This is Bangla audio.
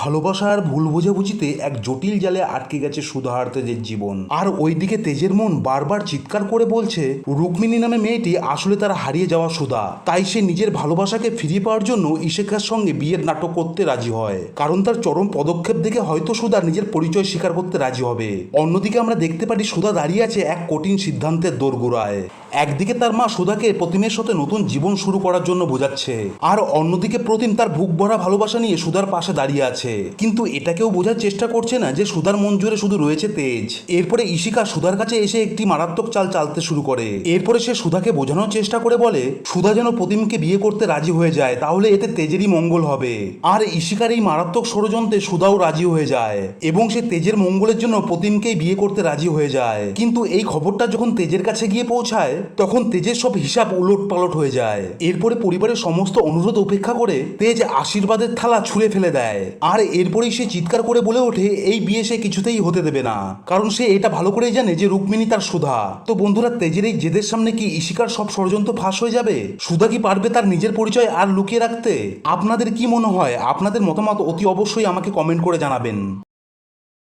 ভালোবাসা আর ভুল বোঝাবুঝিতে এক জটিল জালে আটকে গেছে সুধার তেজের জীবন। আর ওইদিকে তেজের মন বারবার চিৎকার করে বলছে, রুক্মিণী নামে মেয়েটি আসলে তার হারিয়ে যাওয়া সুধা। তাই সে নিজের ভালোবাসাকে ফিরিয়ে পাওয়ার জন্য ইশেখার সঙ্গে বিয়ের নাটক করতে রাজি হয়। কারণ তার চরম পদক্ষেপ দেখে হয়তো সুধা নিজের পরিচয় স্বীকার করতে রাজি হবে। অন্যদিকে আমরা দেখতে পারি সুধা দাঁড়িয়ে আছে এক কঠিন সিদ্ধান্তের দোরগোড়ায়। একদিকে তার মা সুধাকে প্রতিমের সাথে নতুন জীবন শুরু করার জন্য বোঝাচ্ছে, আর অন্যদিকে প্রতিম তার বুক ভরা ভালোবাসা নিয়ে সুধার পাশে দাঁড়িয়ে আছে। কিন্তু এটাকেও বোঝার চেষ্টা করছে না যে সুধার মন জুড়ে শুধু রয়েছে তেজ। এরপরে ইশিকা সুধার কাছে এসে একটি মারাত্মক চাল চালতে শুরু করে। এরপরে সে সুধাকে বোঝানোর চেষ্টা করে বলে, সুধা যেন প্রতিমকে বিয়ে করতে রাজি হয়ে যায়, তাহলে এতে তেজেরই মঙ্গল হবে। আর ইশিকার এই মারাত্মক ষড়যন্ত্রে সুধাও রাজি হয়ে যায়, এবং সে তেজের মঙ্গলের জন্য প্রতিমকেই বিয়ে করতে রাজি হয়ে যায়। কিন্তু এই খবরটা যখন তেজের কাছে গিয়ে পৌঁছায় তখন তেজের সব হিসাব উলট পালট হয়ে যায়। এরপরে পরিবারের সমস্ত অনুরোধ উপেক্ষা করে তেজ আশীর্বাদের থালা ছুঁড়ে ফেলে দেয়। আর এরপরেই সে চিৎকার করে বলে ওঠে, এই বিয়ে সে কিছুতেই হতে দেবে না। কারণ সে এটা ভালো করেই জানে যে রুক্মিণী তার সুধা। তো বন্ধুরা, তেজের এই জেদের সামনে কি ইশিকার সব ষড়যন্ত্র ফাঁস হয়ে যাবে? সুধা কি পারবে তার নিজের পরিচয় আর লুকিয়ে রাখতে? আপনাদের কি মনে হয়? আপনাদের মতামত অতি অবশ্যই আমাকে কমেন্ট করে জানাবেন।